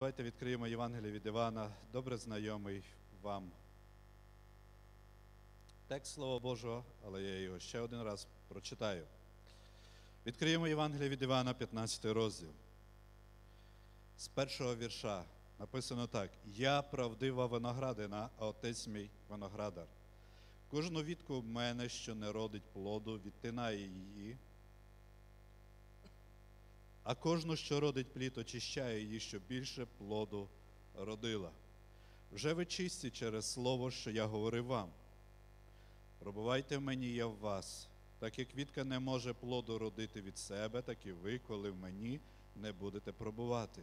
Давайте відкриємо Євангеліє від Івана, добре знайомий вам. Текст Слова Божого, але я його ще один раз прочитаю. Відкриємо Євангеліє від Івана, 15 розділ. З першого вірша написано так: Я правдива виноградина, а отець мій виноградар. Кожну вітку в мене, що не родить плоду, відтинає її, а кожну, що родить плід, очищає її, щоб більше плоду родила. Вже ви чисті через слово, що я говорив вам. Пробувайте в мені, я в вас. Так як квітка не може плоду родити від себе, так і ви, коли в мені не будете пробувати.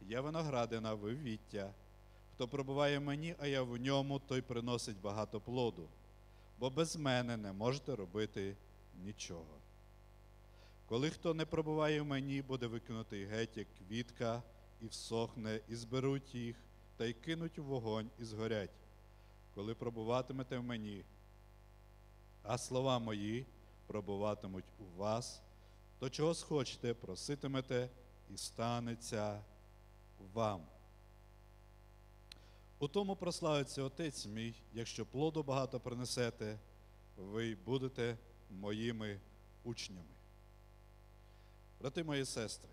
Я виноградина, ви віття. Хто пробуває в мені, а я в ньому, той приносить багато плоду. Бо без мене не можете робити нічого. Коли хто не пробуває в мені, буде викинутий геть, як квітка, і всохне, і зберуть їх, та й кинуть у вогонь, і згорять. Коли пробуватимете в мені, а слова мої пробуватимуть у вас, то чого схочете, проситимете, і станеться вам. У тому прославиться Отець мій, якщо плоду багато принесете, ви будете моїми учнями. Брати мої сестри,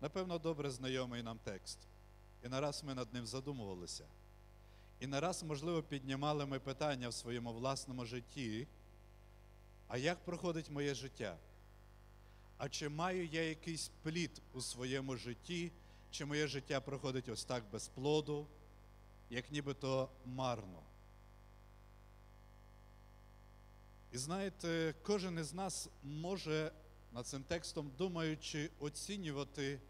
напевно, добре знайомий нам текст. І нараз ми над ним задумувалися. І нараз, можливо, піднімали ми питання в своєму власному житті. А як проходить моє життя? А чи маю я якийсь плід у своєму житті, чи моє життя проходить ось так без плоду, як нібито марно? І знаєте, кожен із нас може над цим текстом, думаючи, оцінювати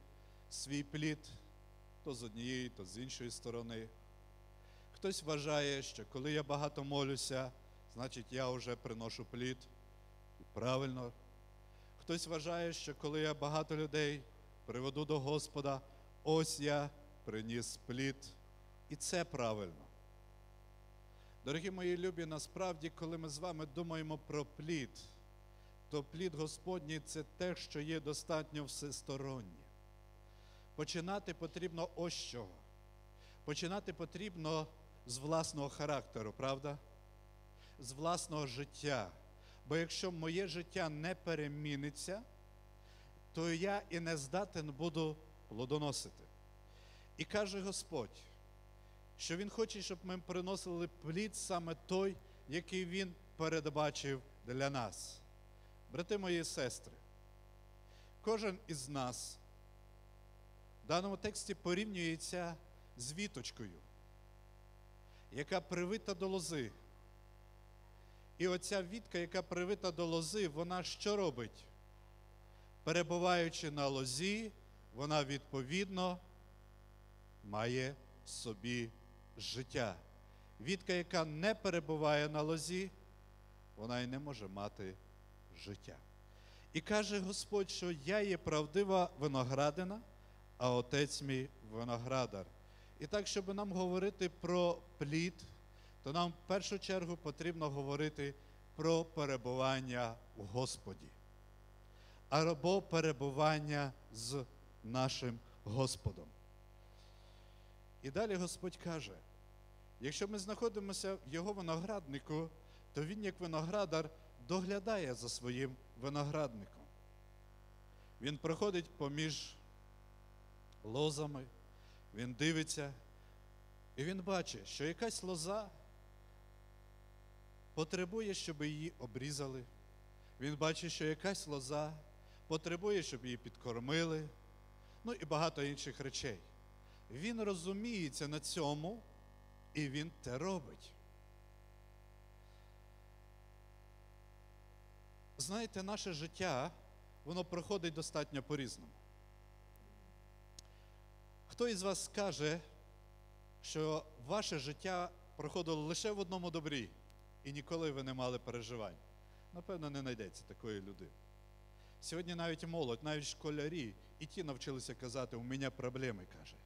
свій плід то з однієї, то з іншої сторони. Хтось вважає, що коли я багато молюся, значить я вже приношу плід. І правильно. Хтось вважає, що коли я багато людей приведу до Господа, ось я приніс плід. І це правильно. Дорогі мої любі, насправді, коли ми з вами думаємо про плід, то плід Господній це те, що є достатньо всестороннє. Починати потрібно ось чого. Починати потрібно з власного характеру, правда? З власного життя. Бо якщо моє життя не переміниться, то я і не здатен буду плодоносити. І каже Господь, що Він хоче, щоб ми приносили плід саме той, який Він передбачив для нас. Брати мої і сестри, кожен із нас в даному тексті порівнюється з віточкою, яка привита до лози. І оця вітка, яка привита до лози, вона що робить? Перебуваючи на лозі, вона відповідно має собі життя. Вітка, яка не перебуває на лозі, вона й не може мати життя. І каже Господь, що я є правдива виноградина, а отець мій виноградар. І так, щоб нам говорити про плід, то нам в першу чергу потрібно говорити про перебування в Господі, або перебування з нашим Господом. І далі Господь каже: якщо ми знаходимося в Його винограднику, то Він, як виноградар, доглядає за своїм виноградником. Він проходить поміж лозами, він дивиться, і він бачить, що якась лоза потребує, щоб її обрізали. Він бачить, що якась лоза потребує, щоб її підкормили, ну і багато інших речей. Він розуміється на цьому, і він те робить. Знаєте, наше життя, воно проходить достатньо по-різному. Хто із вас скаже, що ваше життя проходило лише в одному добрі, і ніколи ви не мали переживань? Напевно, не знайдеться такої людини. Сьогодні навіть молодь, навіть школярі, і ті навчилися казати, у мене проблеми, каже.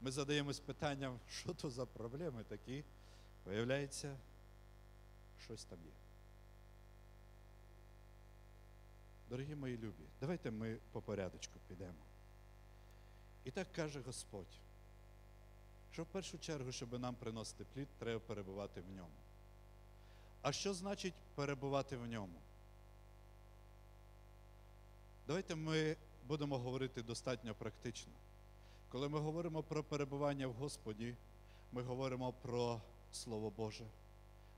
Ми задаємось питанням, що то за проблеми такі. Виявляється, щось там є. Дорогі мої любі, давайте ми по порядочку підемо. І так каже Господь, що в першу чергу, щоб нам приносити плід, треба перебувати в ньому. А що значить перебувати в ньому? Давайте ми будемо говорити достатньо практично. Коли ми говоримо про перебування в Господі, ми говоримо про Слово Боже,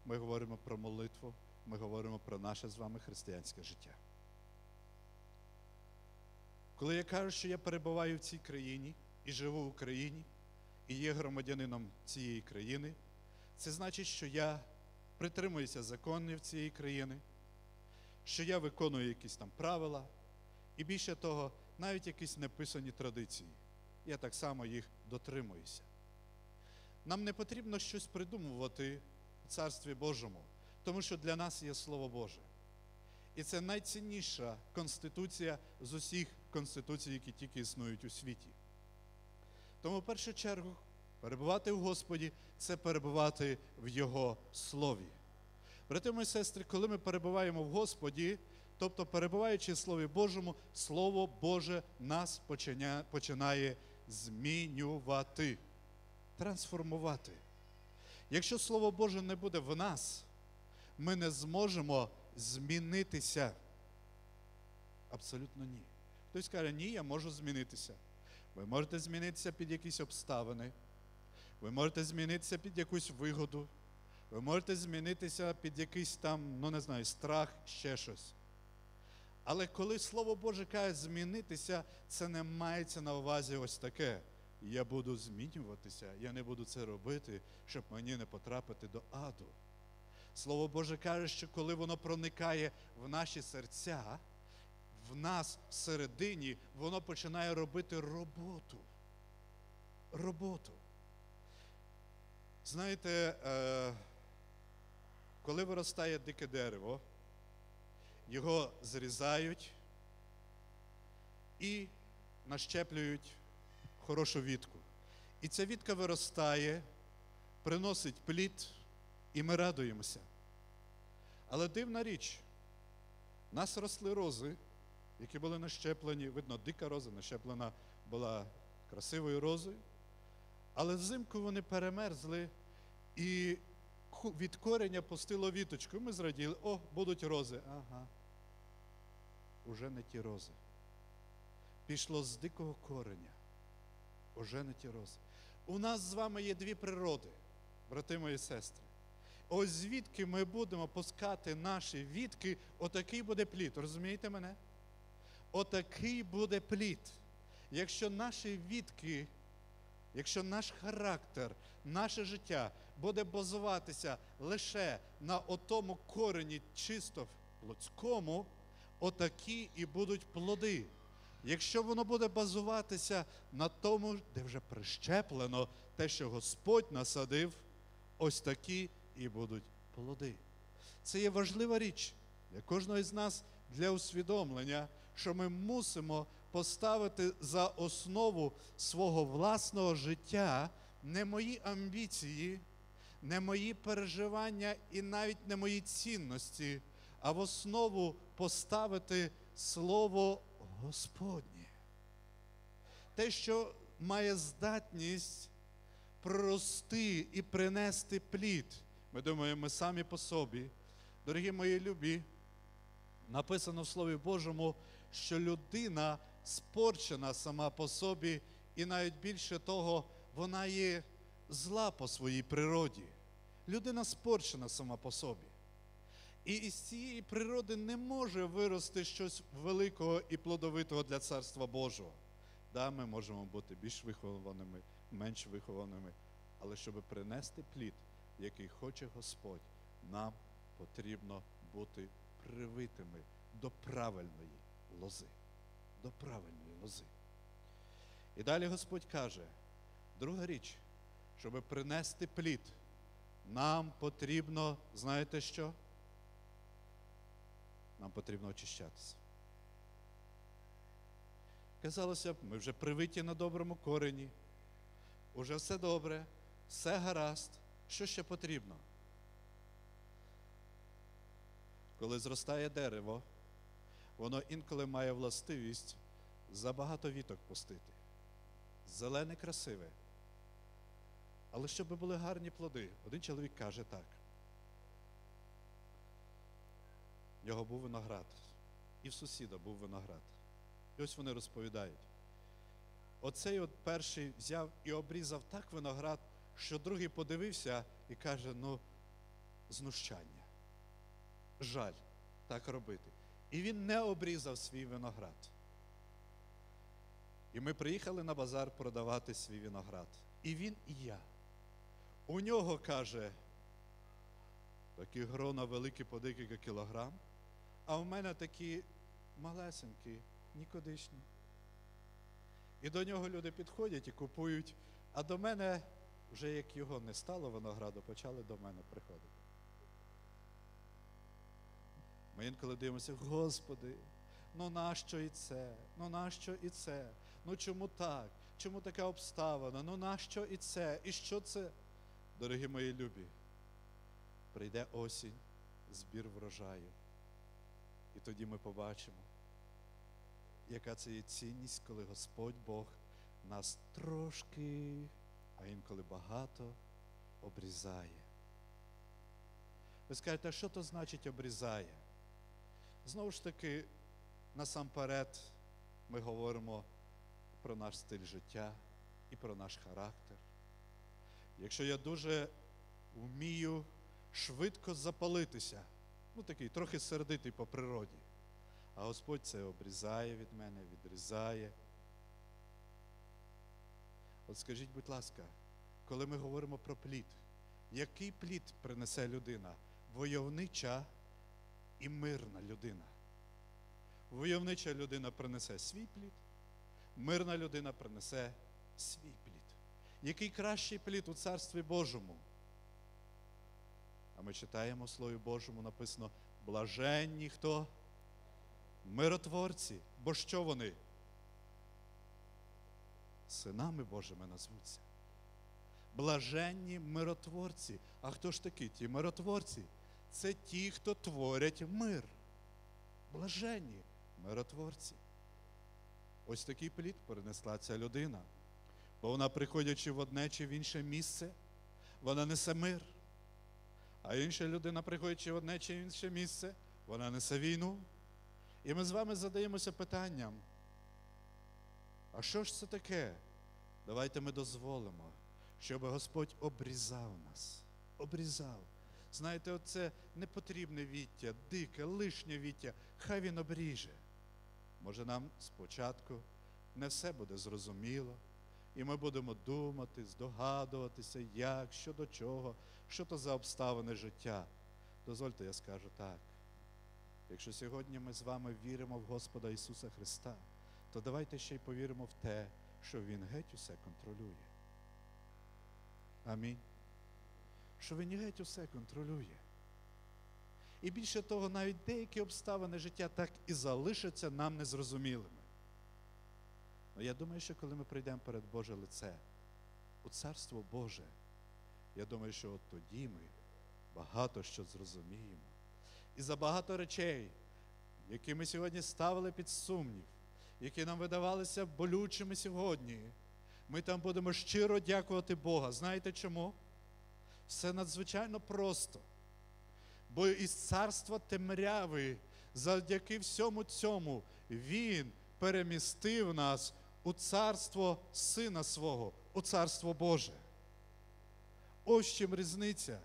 ми говоримо про молитву, ми говоримо про наше з вами християнське життя. Коли я кажу, що я перебуваю в цій країні і живу в Україні, і є громадянином цієї країни, це значить, що я притримуюся законів цієї країни, що я виконую якісь там правила, і більше того, навіть якісь неписані традиції. Я так само їх дотримуюся. Нам не потрібно щось придумувати Царстві Божому, тому що для нас є Слово Боже. І це найцінніша конституція з усіх конституцій, які тільки існують у світі. Тому, в першу чергу, перебувати в Господі це перебувати в Його Слові. Брати мої сестри, коли ми перебуваємо в Господі, тобто перебуваючи в Слові Божому, Слово Боже нас починає змінювати, трансформувати. Якщо Слово Боже не буде в нас, ми не зможемо змінитися. Абсолютно ні. Хтось каже, ні, я можу змінитися. Ви можете змінитися під якісь обставини, ви можете змінитися під якусь вигоду, ви можете змінитися під якийсь там, ну не знаю, страх, ще щось. Але коли Слово Боже каже змінитися, це не мається на увазі ось таке. Я буду змінюватися, я не буду це робити, щоб мені не потрапити до аду. Слово Боже каже, що коли воно проникає в наші серця, в нас всередині, воно починає робити роботу. Роботу. Знаєте, е, коли виростає дике дерево, його зрізають і нащеплюють хорошу вітку. І ця вітка виростає, приносить плід, і ми радуємося. Але дивна річ, в нас росли рози, які були нащеплені, видно, дика роза нащеплена була красивою розою, але взимку вони перемерзли і від кореня пустило віточку. Ми зраділи, о, будуть рози. Ага. Уже не ті рози. Пішло з дикого кореня. Не ті. У нас з вами є дві природи, брати мої сестри. Ось звідки ми будемо пускати наші вітки, отакий буде плід. Розумієте мене? Отакий буде плід. Якщо наші вітки, якщо наш характер, наше життя буде базуватися лише на отому корені чисто плотському, отакі і будуть плоди. Якщо воно буде базуватися на тому, де вже прищеплено те, що Господь насадив, ось такі і будуть плоди. Це є важлива річ для кожного з нас для усвідомлення, що ми мусимо поставити за основу свого власного життя не мої амбіції, не мої переживання і навіть не мої цінності, а в основу поставити Слово Господнє. Те, що має здатність прорости і принести плід. Ми думаємо, ми самі по собі. Дорогі мої любі, написано в Слові Божому, що людина спорчена сама по собі, і навіть більше того, вона є зла по своїй природі. Людина спорчена сама по собі. І із цієї природи не може вирости щось великого і плодовитого для Царства Божого. Да, ми можемо бути більш вихованими, менш вихованими, але щоб принести плід, який хоче Господь, нам потрібно бути привитими до правильної лози. До правильної лози. І далі Господь каже, друга річ, щоб принести плід, нам потрібно, знаєте що? Нам потрібно очищатися. Казалося б, ми вже привиті на доброму корені, уже все добре, все гаразд. Що ще потрібно? Коли зростає дерево, воно інколи має властивість забагато віток пустити. Зелене красиве. Але щоб були гарні плоди, один чоловік каже так. В нього був виноград, і в сусіда був виноград. І ось вони розповідають. Оцей от перший взяв і обрізав так виноград, що другий подивився і каже: ну, знущання. Жаль так робити. І він не обрізав свій виноград. І ми приїхали на базар продавати свій виноград. І він, і я. У нього каже, такі грона великі по декілька кілограм, а у мене такі малесенькі, нікудишні. І до нього люди підходять і купують, а до мене, вже як його не стало винограду, почали до мене приходити. Ми інколи дивимося, Господи, ну нащо і це? Ну нащо і це? Ну чому так? Чому така обставина? Ну нащо і це? І що це? Дорогі мої любі, прийде осінь, збір врожаю. І тоді ми побачимо, яка це є цінність, коли Господь Бог нас трошки, а інколи багато обрізає. Ви скажете, а що то значить обрізає? Знову ж таки, насамперед ми говоримо про наш стиль життя і про наш характер. Якщо я дуже вмію швидко запалитися, ну такий трохи сердитий по природі, а Господь це обрізає від мене, відрізає. От скажіть, будь ласка, коли ми говоримо про плід, який плід принесе людина? Войовнича і мирна людина. Войовнича людина принесе свій плід, мирна людина принесе свій плід. Який кращий плід у Царстві Божому? А ми читаємо Слові Божому написано блаженні хто? Миротворці. Бо що вони? Синами Божими назвуться. Блаженні миротворці. А хто ж такі ті миротворці? Це ті, хто творять мир. Блаженні миротворці. Ось такий плід перенесла ця людина. Бо вона, приходячи в одне чи в інше місце, вона несе мир. А інша людина, приходячи в одне чи інше місце, вона несе війну. І ми з вами задаємося питанням. А що ж це таке? Давайте ми дозволимо, щоб Господь обрізав нас. Обрізав. Знаєте, оце непотрібне віття, дике, лишнє віття, хай він обріже. Може, нам спочатку не все буде зрозуміло, і ми будемо думати, здогадуватися, як, що до чого, що то за обставини життя. Дозвольте, я скажу так. Якщо сьогодні ми з вами віримо в Господа Ісуса Христа, то давайте ще й повіримо в те, що Він геть усе контролює. Амінь. Що Він геть усе контролює. І більше того, навіть деякі обставини життя так і залишаться нам незрозумілими. Але я думаю, що коли ми прийдемо перед Боже лице у Царство Боже, я думаю, що от тоді ми багато що зрозуміємо. І за багато речей, які ми сьогодні ставили під сумнів, які нам видавалися болючими сьогодні, ми там будемо щиро дякувати Бога. Знаєте чому? Все надзвичайно просто. Бо із царства темряви, завдяки всьому цьому, Він перемістив нас у царство Сина свого, у царство Боже. Ось чим різниця.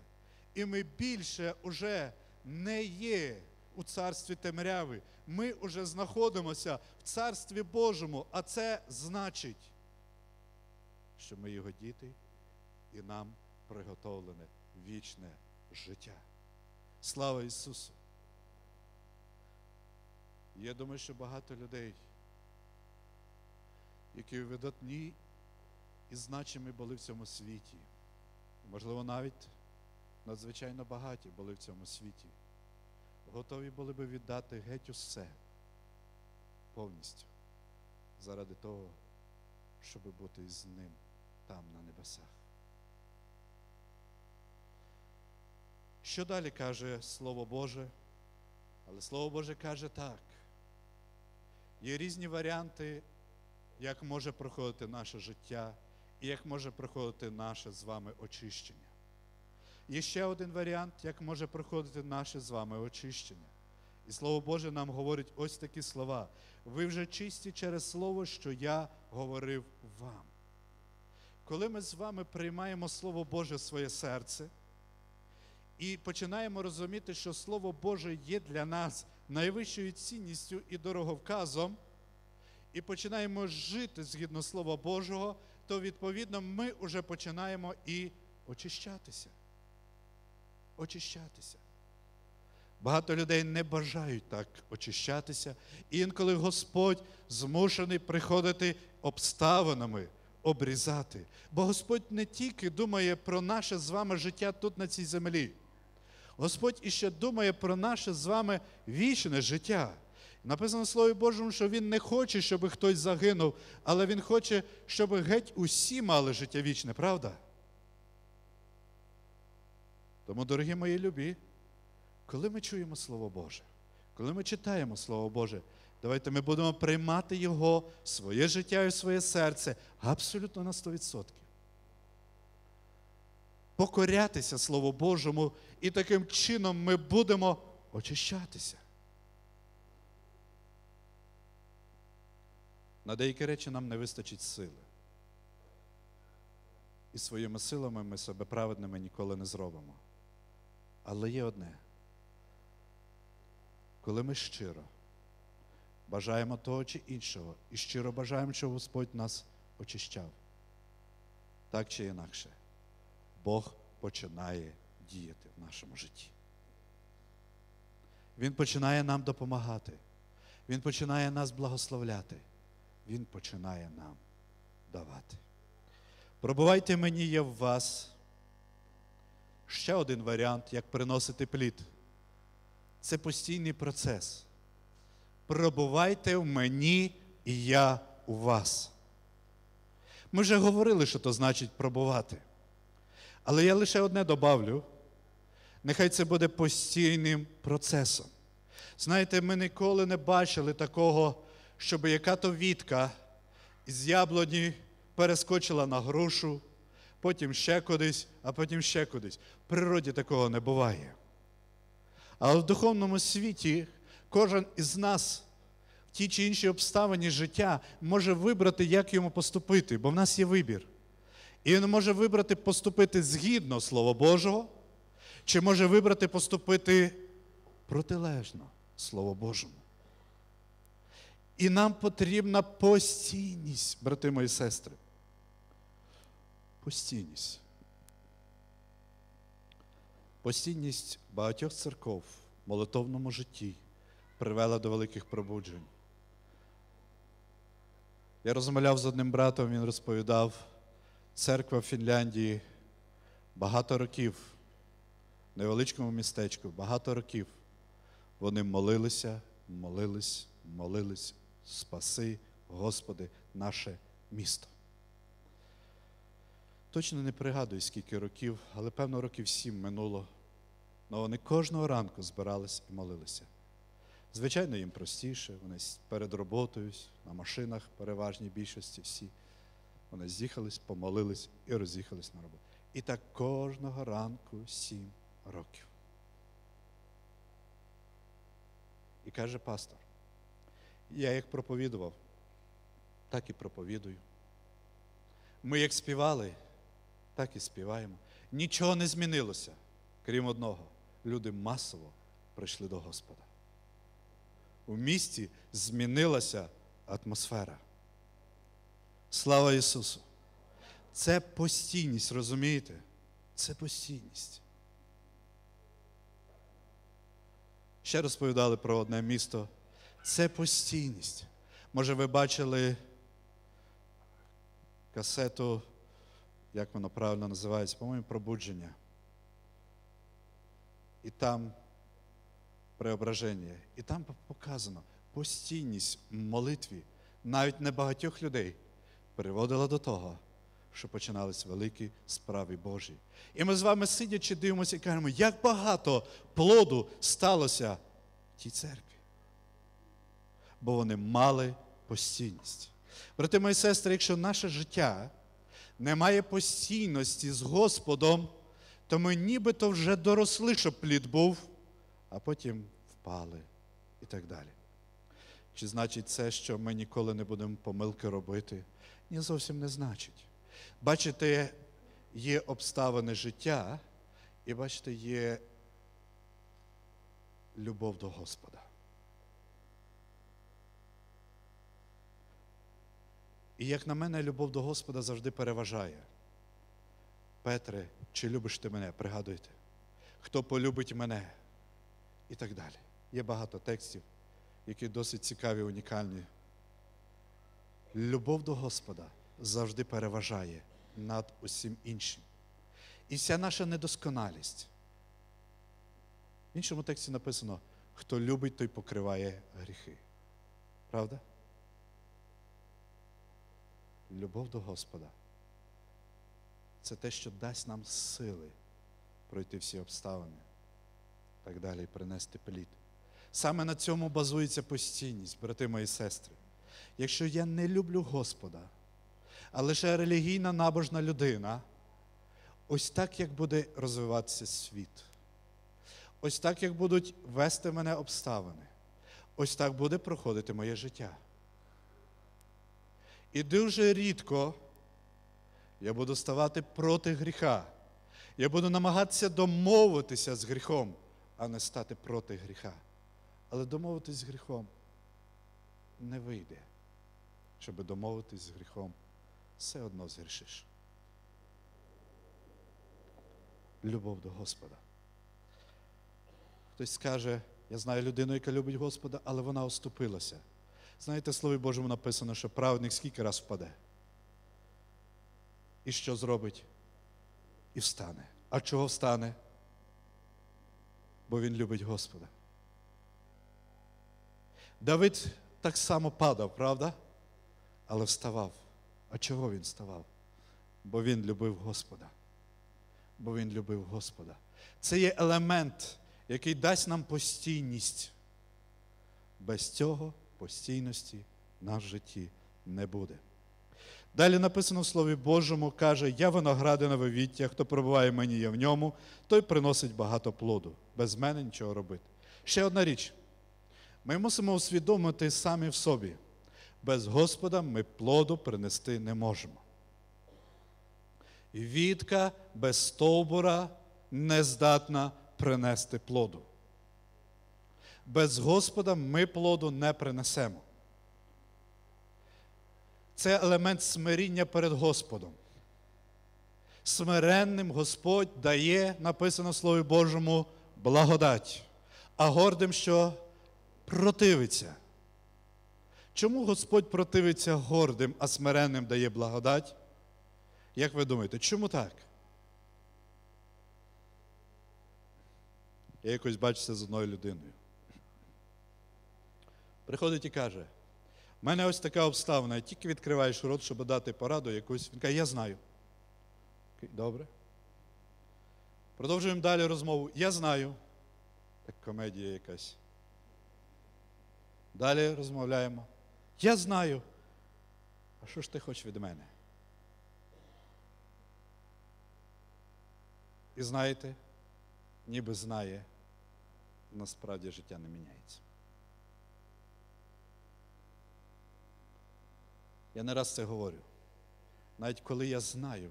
І ми більше уже не є у царстві темряви. Ми вже знаходимося в царстві Божому, а це значить, що ми його діти і нам приготовлене вічне життя. Слава Ісусу! Я думаю, що багато людей, які видатні і значимі були в цьому світі, можливо, навіть надзвичайно багаті були в цьому світі, готові були би віддати геть усе повністю заради того, щоб бути з ним там на небесах. Що далі каже Слово Боже? Але Слово Боже каже так, Є різні варіанти, як може проходити наше життя і як може проходити наше з вами очищення. Є ще один варіант, як може проходити наше з вами очищення. І Слово Боже нам говорить ось такі слова. Ви вже чисті через Слово, що я говорив вам. Коли ми з вами приймаємо Слово Боже в своє серце і починаємо розуміти, що Слово Боже є для нас найвищою цінністю і дороговказом, і починаємо жити згідно Слова Божого, то відповідно ми вже починаємо і очищатися. Очищатися. Багато людей не бажають так очищатися. І інколи Господь змушений приходити обставинами, обрізати. Бо Господь не тільки думає про наше з вами життя тут на цій землі. Господь іще думає про наше з вами вічне життя. Написано в Слові Божому, що Він не хоче, щоб хтось загинув, але Він хоче, щоб геть усі мали життя вічне, правда? Тому, дорогі мої любі, коли ми чуємо Слово Боже, коли ми читаємо Слово Боже, давайте ми будемо приймати Його своє життя і своє серце абсолютно на 100%. Покорятися Слову Божому, і таким чином ми будемо очищатися. На деякі речі нам не вистачить сили. І своїми силами ми себе праведними ніколи не зробимо. Але є одне. Коли ми щиро бажаємо того чи іншого, і щиро бажаємо, щоб Господь нас очищав, так чи інакше, Бог починає діяти в нашому житті. Він починає нам допомагати. Він починає нас благословляти. Він починає нам давати. Пробувайте мені є в вас. Ще один варіант, як приносити плід. Це постійний процес. Пробувайте в мені і я у вас. Ми вже говорили, що то значить пробувати. Але я лише одне добавлю. Нехай це буде постійним процесом. Знаєте, ми ніколи не бачили такого, щоб яка-то вітка з яблуні перескочила на грушу, потім ще кудись, а потім ще кудись. В природі такого не буває. Але в духовному світі кожен із нас в тій чи іншій обставині життя може вибрати, як йому поступити, бо в нас є вибір. І він може вибрати поступити згідно Слова Божого, чи може вибрати поступити протилежно Слову Божому. І нам потрібна постійність, брати мої сестри. Постійність. Постійність багатьох церков в молитовному житті привела до великих пробуджень. Я розмовляв з одним братом, він розповідав, церква в Фінляндії багато років, в невеличкому містечку, багато років вони молилися, молились, молились, спаси, Господи, наше місто. Точно не пригадую, скільки років, але певно років сім минуло. Але вони кожного ранку збирались і молилися. Звичайно, їм простіше, вони перед роботою, на машинах, переважній більшості всі. Вони з'їхались, помолились і роз'їхались на роботу. І так кожного ранку сім років. І каже пастор, я як проповідував, так і проповідую. Ми як співали, так і співаємо. Нічого не змінилося, крім одного. Люди масово прийшли до Господа. У місті змінилася атмосфера. Слава Ісусу! Це постійність, розумієте? Це постійність. Ще розповідали про одне місто. Це постійність. Може, ви бачили касету, як воно правильно називається, по-моєму, пробудження. І там преображення. І там показано постійність в молитві навіть небагатьох людей приводила до того, що починались великі справи Божі. І ми з вами сидячи, дивимося і кажемо, як багато плоду сталося в тій церкві. Бо вони мали постійність. Брати мої сестри, якщо наше життя не має постійності з Господом, то ми нібито вже доросли, щоб плід був, а потім впали і так далі. Чи значить це, що ми ніколи не будемо помилки робити? Ні, зовсім не значить. Бачите, є обставини життя, і бачите, є любов до Господа. І як на мене, любов до Господа завжди переважає. Петре, чи любиш ти мене? Пригадуйте, хто полюбить мене? І так далі. Є багато текстів, які досить цікаві, унікальні. Любов до Господа завжди переважає над усім іншим. І вся наша недосконалість. В іншому тексті написано, хто любить, той покриває гріхи. Правда? Любов до Господа. Це те, що дасть нам сили пройти всі обставини, так далі, і принести плід. Саме на цьому базується постійність, брати мої сестри. Якщо я не люблю Господа, а лише релігійна набожна людина, ось так як буде розвиватися світ. Ось так, як будуть вести мене обставини, ось так буде проходити моє життя. І дуже рідко я буду ставати проти гріха. Я буду намагатися домовитися з гріхом, а не стати проти гріха. Але домовитись з гріхом не вийде. Щоб домовитись з гріхом, все одно згрішиш. Любов до Господа. Хтось скаже, я знаю людину, яка любить Господа, але вона оступилася. Знаєте, в Слові Божому написано, що праведник скільки раз впаде. І що зробить? І встане. А чого встане? Бо він любить Господа. Давид так само падав, правда? Але вставав. А чого він вставав? Бо він любив Господа. Бо він любив Господа. Це є елемент, який дасть нам постійність. Без цього постійності на житті не буде. Далі написано в Слові Божому, каже, я виноградина вивіття, хто пробуває мені, я в ньому, той приносить багато плоду. Без мене нічого робити. Ще одна річ. Ми мусимо усвідомити самі в собі. Без Господа ми плоду принести не можемо. І Вітка без стовбура не здатна принести плоду. Без Господа ми плоду не принесемо. Це елемент смиріння перед Господом. Смиренним Господь дає, написано в Слові Божому, благодать, а гордим, що противиться. Чому Господь противиться гордим, а смиренним дає благодать? Як ви думаєте, чому так? Я якось бачуся з одною людиною. Приходить і каже, в мене ось така обставина, тільки відкриваєш рот, щоб дати пораду якусь. Він каже, я знаю. Добре. Продовжуємо далі розмову. Я знаю. Так комедія якась. Далі розмовляємо. Я знаю. А що ж ти хочеш від мене? І знаєте, ніби знає, насправді життя не міняється. Я не раз це говорю. Навіть коли я знаю,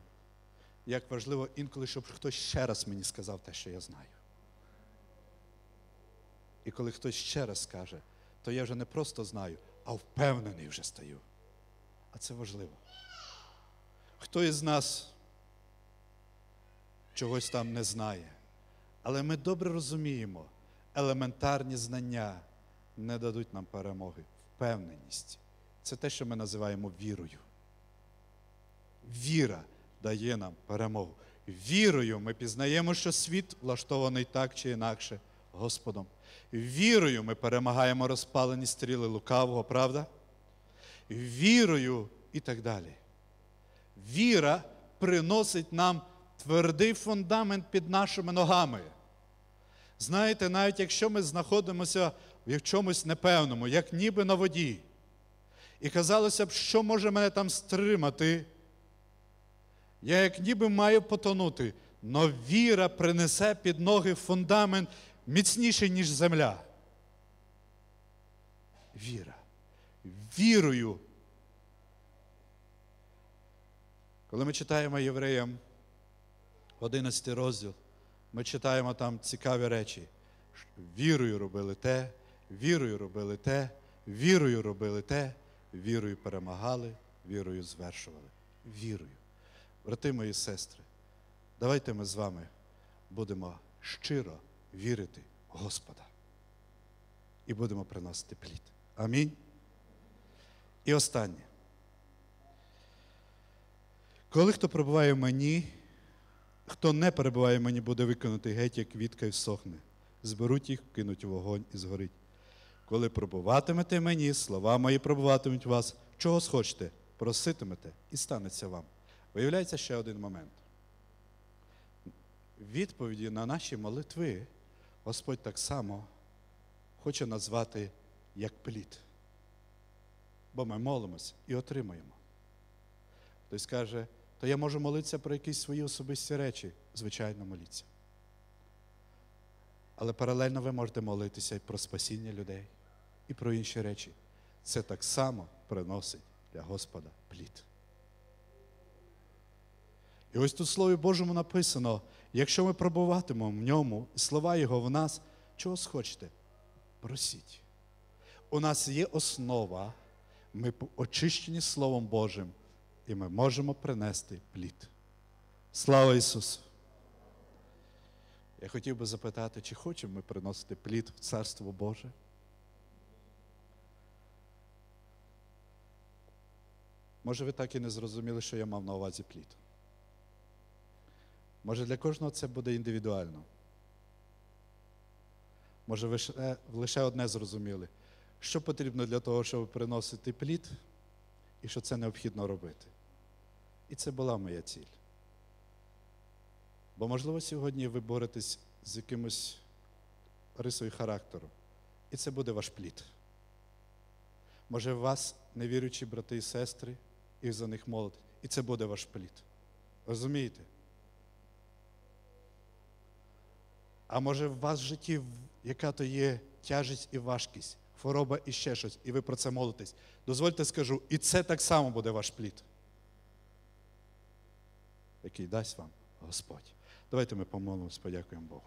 як важливо інколи, щоб хтось ще раз мені сказав те, що я знаю. І коли хтось ще раз скаже, то я вже не просто знаю, а впевнений вже стаю. А це важливо. Хто із нас чогось там не знає, але ми добре розуміємо, елементарні знання не дадуть нам перемоги, впевненість. Це те, що ми називаємо вірою. Віра дає нам перемогу. Вірою ми пізнаємо, що світ влаштований так чи інакше Господом. Вірою ми перемагаємо розпалені стріли лукавого, правда? Вірою і так далі. Віра приносить нам твердий фундамент під нашими ногами. Знаєте, навіть якщо ми знаходимося в чомусь непевному, як ніби на воді. І казалося б, що може мене там стримати. Я як ніби маю потонути, но віра принесе під ноги фундамент міцніший, ніж земля. Віра. Вірою. Коли ми читаємо євреям 11 розділ, ми читаємо там цікаві речі. Вірою робили те, вірою робили те, вірою робили те, вірою перемагали, вірою звершували. Вірою. Брати мої сестри, давайте ми з вами будемо щиро вірити в Господа і будемо приносити плід. Амінь. І останнє. Коли хто перебуває в мені, хто не перебуває в мені, буде виконати геть, як квітка і всохне. Зберуть їх, кинуть у вогонь і згорить. Коли пробуватимете мені, слова мої пробуватимуть вас, чого схочете, проситимете і станеться вам. Виявляється ще один момент. Відповіді на наші молитви Господь так само хоче назвати як плід. Бо ми молимось і отримаємо. Хтось каже, то я можу молитися про якісь свої особисті речі. Звичайно, моліться. Але паралельно ви можете молитися і про спасіння людей, і про інші речі. Це так само приносить для Господа плід. І ось тут в Слові Божому написано: якщо ми пробуватимемо в ньому, і слова Його в нас, чого схочете? Просіть. У нас є основа, ми очищені Словом Божим, і ми можемо принести плід. Слава Ісусу! Я хотів би запитати, чи хочемо ми приносити плід в Царство Боже? Може, ви так і не зрозуміли, що я мав на увазі плід. Може, для кожного це буде індивідуально. Може, ви лише одне зрозуміли, що потрібно для того, щоб приносити плід, і що це необхідно робити. І це була моя ціль. Бо, можливо, сьогодні ви боретесь з якимось рисою характеру, і це буде ваш плід. Може, вас невіруючі брати і сестри, і за них молитесь, і це буде ваш плід. Розумієте? А може, в вас в житті яка то є тяжість і важкість, хвороба і ще щось, і ви про це молитесь. Дозвольте скажу, і це так само буде ваш плід, який дасть вам Господь. Давайте ми помолимось, подякуємо Богу.